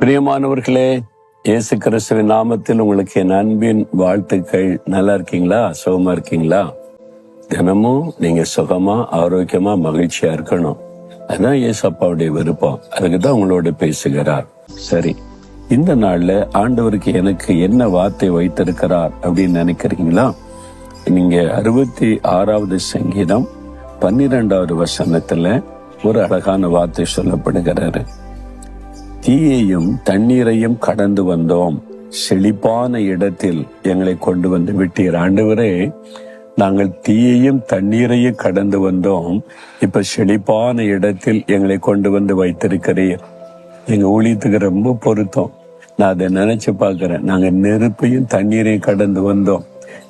பிரியமானவர்களே இயேசு கிறிஸ்துவின் நாமத்தில் உங்களுக்கு என் அன்பின் வாழ்த்துக்கள். நல்லா இருக்கீங்களா? சுகமா இருக்கீங்களா? தினமும் நீங்க சுகமா ஆரோக்கியமா மகிழ்ச்சியா இருக்கணும். அதான் இயேசு அப்பாவுடைய விருப்பம். அதுக்கு தான் உங்களோட பேசுகிறார். சரி இந்த நாள்ல ஆண்டவருக்கு எனக்கு என்ன வார்த்தை வைத்திருக்கிறார் அப்படின்னு நினைக்கிறீங்களா? நீங்க அறுபத்தி ஆறாவது சங்கீதம் பன்னிரெண்டாவது வசனத்துல ஒரு அழகான வார்த்தை சொல்லப்படுகிறாரு. தீயையும் தண்ணீரையும் கடந்து வந்தோம். செழிப்பான இடத்தில் எங்களை கொண்டு வந்து விட்டீர். ஆண்டவரே நாங்கள் தீயையும் தண்ணீரையும் கடந்து வந்தோம். இப்ப செழிப்பான இடத்தில் எங்களை கொண்டு வந்து வைத்திருக்கிறீர். எங்க ஊழியத்துக்கு ரொம்ப பொருத்தம். நான் அதை நினைச்சு பார்க்கிறேன். நாங்க நெருப்பையும் தண்ணீரையும் கடந்து வந்தோம்.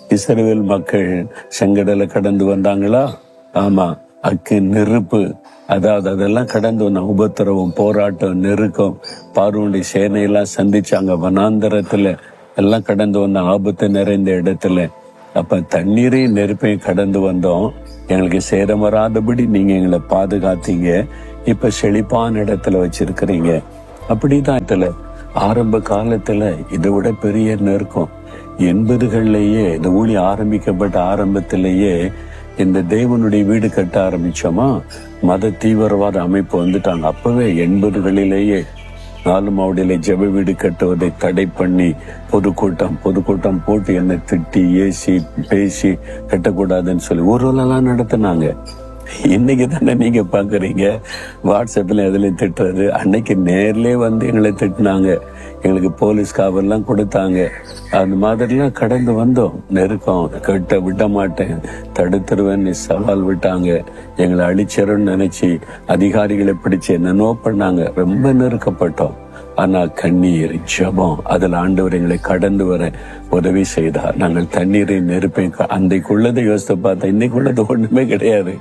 இஸ்ரேல் மக்கள் செங்கடலை கடந்து வந்தாங்களா? ஆமா. அக்கு நெருப்பு அதாவது அதெல்லாம் கடந்து வந்த உபத்திரவம் போராட்டம் நெருக்கம் பார்வனுடைய சேனையெல்லாம் சந்திச்சாங்க. வனாந்தரத்துல எல்லாம் கடந்து வந்த ஆபத்து நிறைந்த இடத்துல. அப்ப தண்ணீரையும் நெருப்பையும் கடந்து வந்தோம். எங்களுக்கு சேதம் வராதபடி நீங்க எங்களை பாதுகாத்தீங்க. இப்ப செழிப்பான இடத்துல வச்சிருக்கிறீங்க. அப்படிதான் இதுல ஆரம்ப காலத்துல இதை விட பெரிய நெருக்கம். எண்பதுகள்லேயே இந்த ஊழி ஆரம்பிக்கப்பட்ட ஆரம்பத்திலேயே இந்த தேவனுடைய வீடு கட்ட ஆரம்பிச்சோமா? மத தீவிரவாத அமைப்பு வந்துட்டாங்க. அப்பவே எண்பதுகளிலேயே நாலு மாவடியில ஜெப வீடு கட்டுவதை தடை பண்ணி பொதுக்கூட்டம் பொதுக்கூட்டம் போட்டு என்னை திட்டி ஏசி பேசி கட்டக்கூடாதுன்னு சொல்லி ஊர்வலம்லாம் நடத்தினாங்க. இன்னைக்கு தானே நீங்க பாக்குறீங்க? வாட்ஸ்அப்ல எதுலையும் திட்டுறது. அன்னைக்கு நேர்லயே வந்து எங்களை திட்டினாங்க. எங்களுக்கு போலீஸ் காவல்லாம் கொடுத்தாங்க. அந்த மாதிரிலாம் கடந்து வந்தோம். நெருக்கம். கட்ட விட மாட்டேன். தடுத்துருவேன்னு சவால் விட்டாங்க. எங்களை அழிச்சிரும்னு நினைச்சு அதிகாரிகளை பிடிச்சு என்னென்னோ பண்ணாங்க. ரொம்ப நெருக்கப்பட்டோம். ஆனா கண்ணீர் ஜபம் அதில் ஆண்டவர் எங்களை கடந்து வர உதவி செய்தார். நாங்கள் தண்ணீரை நெருப்பை அன்றைக்குள்ளதை யோசித்து பார்த்தா இன்னைக்குள்ளது ஒண்ணுமே கிடையாது.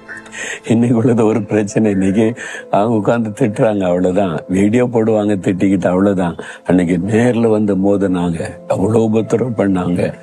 இன்னைக்குள்ளது ஒரு பிரச்சனை. இன்னைக்கு அவங்க உட்கார்ந்து திட்டுறாங்க அவ்வளவுதான். வீடியோ போடுவாங்க திட்டிக்கிட்டு அவ்வளவுதான். அன்னைக்கு நேர்ல வந்து மோதினாங்க. அவ்வளவு உபத்திரம் பண்ணாங்க.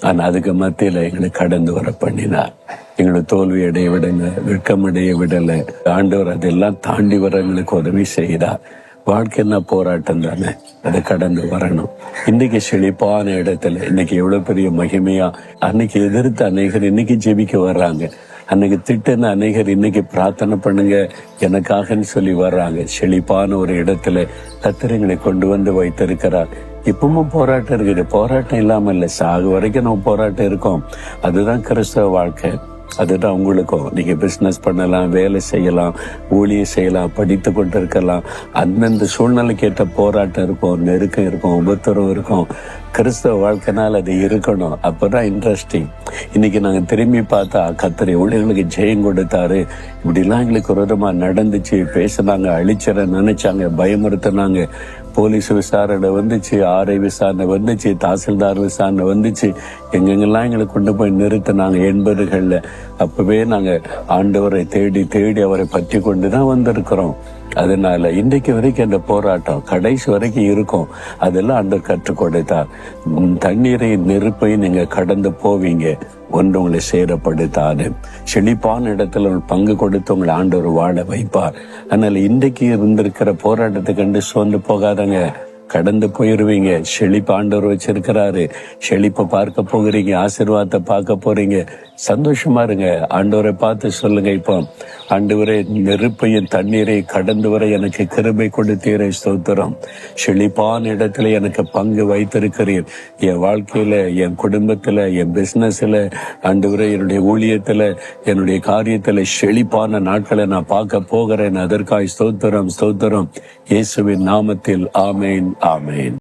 ஆனா அதுக்கு மத்தியில எங்களை கடந்து வர பண்ணினார். எங்களை தோல்வி அடைய விடல வெட்கமடைய விடல. ஆண்டவர் அதெல்லாம் தாண்டி வர எங்களுக்கு உதவி செய்தார். வாழ்க்கைன்னா போராட்டம் தானே? அதை கடந்து வரணும். இன்னைக்கு செழிப்பான இடத்துல இன்னைக்கு எவ்வளவு பெரிய மகிமையா? அன்னைக்கு எதிர்த்து அநேகர் இன்னைக்கு ஜெபிக்க வர்றாங்க. அன்னைக்கு திட்டுன அநேகர் இன்னைக்கு பிரார்த்தனை பண்ணுங்க எனக்காகன்னு சொல்லி வர்றாங்க. செழிப்பான ஒரு இடத்துல கத்திரங்களை கொண்டு வந்து வைத்திருக்கிறார். இப்பவும் போராட்டம் இருக்குது. போராட்டம் இல்லாமல் இல்லை. சாகு வரைக்கும் நம்ம போராட்டம் இருக்கோம். அதுதான் கிறிஸ்தவ வாழ்க்கை. அதுதான் உங்களுக்கும். நீங்கள் பிஸ்னஸ் பண்ணலாம் வேலை செய்யலாம் ஊழியை செய்யலாம் படித்து கொண்டு இருக்கலாம் அந்தந்த சூழ்நிலைக்கு ஏற்ற போராட்டம் இருக்கும் நெருக்கம் இருக்கும் உபத்துறவு இருக்கும். கிறிஸ்தவ வாழ்க்கைனால் அது இருக்கணும். அப்போ தான் இன்ட்ரெஸ்டிங் இன்னைக்கு நாங்கள் திரும்பி பார்த்தா கத்திரி ஊழியர்களுக்கு ஜெயம் கொடுத்தாரு. இப்படிலாம் எங்களுக்கு விரோதமாக நடந்துச்சு. பேசினாங்க அழிச்சிட நினைச்சாங்க பயமுறுத்தினாங்க. போலீஸ் விசாரணை வந்துச்சு ஆர்ஐ விசாரணை வந்துச்சு தாசில்தார் விசாரணை வந்துச்சு. எங்கெங்கெல்லாம் எங்களை கொண்டு போய் நிறுத்தினாங்க எண்பதுகள்ல அப்பவே நாங்க ஆண்டவரை தேடி தேடி அவரை பற்றி கொண்டு தான் வந்திருக்கிறோம். அதனால இன்றைக்கு வரைக்கும் அந்த போராட்டம் கடைசி வரைக்கும் இருக்கும். அதெல்லாம் அந்த கற்றுக்கொடை தான் உம் தண்ணீரை நெருப்பை நீங்க கடந்து போவீங்க. ஒன்று உங்களை சேரப்படுத்தாது செழிப்பான இடத்துல ஒரு பங்கு கொடுத்து உங்களை ஆண்டவர் வாழ வைப்பார். அதனால இன்றைக்கு இருந்திருக்கிற போராட்டத்தை கண்டு சோர்ந்து போகாதங்க. கடந்து போயிருவீங்க. செழிப்பு ஆண்டவர் வச்சிருக்கிறாரு. செழிப்பை பார்க்க போகிறீங்க. ஆசீர்வாதத்தை பார்க்க போறீங்க. சந்தோஷமா இருங்க. ஆண்டவரை பார்த்து சொல்லுங்க. இப்போ ஆண்டவரே நெருப்பையும் தண்ணீரை கடந்து வர எனக்கு கிருபை கொடுத்தீரை ஸ்தோத்திரம். செழிப்பான இடத்துல எனக்கு பங்கு வைத்திருக்கிறீர். என் வாழ்க்கையில என் குடும்பத்துல என் பிசினஸ்ல ஆண்டவரே என்னுடைய ஊழியத்துல என்னுடைய காரியத்துல செழிப்பான நாட்களை நான் பார்க்க போகிறேன். அதற்காய் ஸ்தோத்திரம் ஸ்தோத்திரம். இயேசுவின் நாமத்தில் ஆமேன் ஆமேன்.